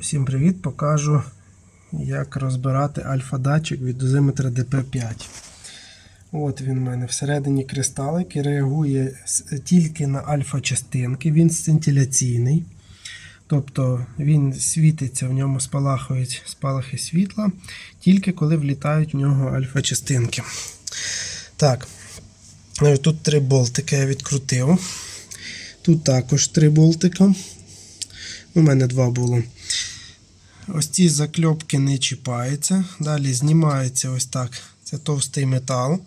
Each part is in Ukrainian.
Усім привіт! Покажу, як розбирати альфа-датчик від дозиметра DP5. От він у мене всередині кристалик і реагує тільки на альфа-частинки. Він сцинтиляційний. Тобто він світиться, в ньому спалахують спалахи світла, тільки коли влітають в нього альфа-частинки. Так, е, тут три болтики я відкрутив. Тут також три болтика. У мене два було. Ось ці закльопки не чіпаються. Далі знімається ось так. Це товстий метал.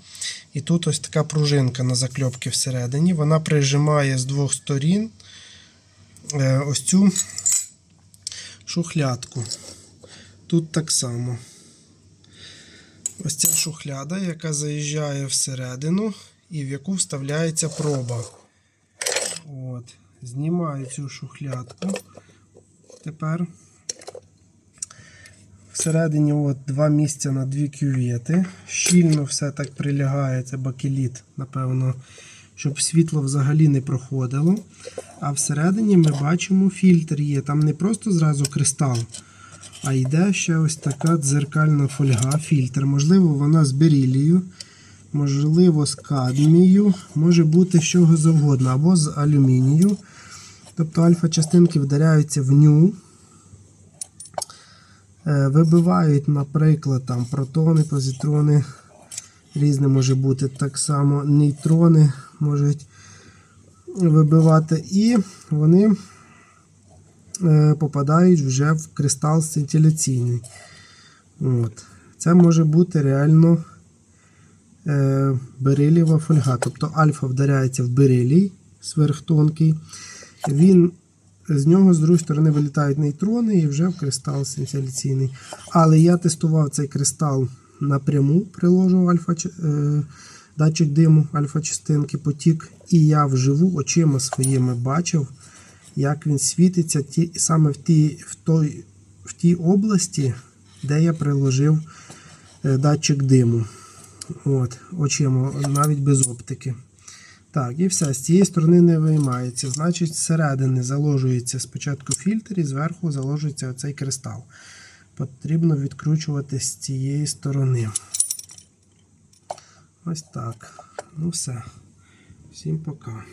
І тут ось така пружинка на закльопки всередині. Вона прижимає з двох сторін е, ось цю шухлядку. Тут так само. Ось ця шухляда, яка заїжджає всередину і в яку вставляється проба. От. Знімаю цю шухлядку. Тепер всередині от два місця на дві кювети. Щільно все так прилягає, це бакеліт, напевно, щоб світло взагалі не проходило. А всередині ми бачимо фільтр є. Там не просто зразу кристал, а йде ще ось така дзеркальна фольга, фільтр. Можливо, вона з берілію, можливо, з кадмію, може бути з чого завгодно, або з алюмінію. Тобто альфа-частинки вдаряються в ню, вибивають, наприклад, там протони, позитрони, різне може бути так само нейтрони можуть вибивати, і вони е, попадають вже в кристал сцинтиляційний. От. Це може бути реально е, берилєва фольга. Тобто альфа вдаряється в берилій сверхтонкий. Він з нього з другої сторони вилітають нейтрони і вже в кристал синтеляційний. Але я тестував цей кристал напряму, приложив альфа, е, датчик диму, альфа-частинки, потік, і я вживу очима своїми бачив, як він світиться ті, саме в тій, в, той, в тій області, де я приложив е, датчик диму. От, очима, навіть без оптики. Так, і все. З цієї сторони не виймається. Значить, зсередини заложується спочатку фільтр і зверху заложується оцей кристал. Потрібно відкручувати з цієї сторони. Ось так. Ну все. Всім пока.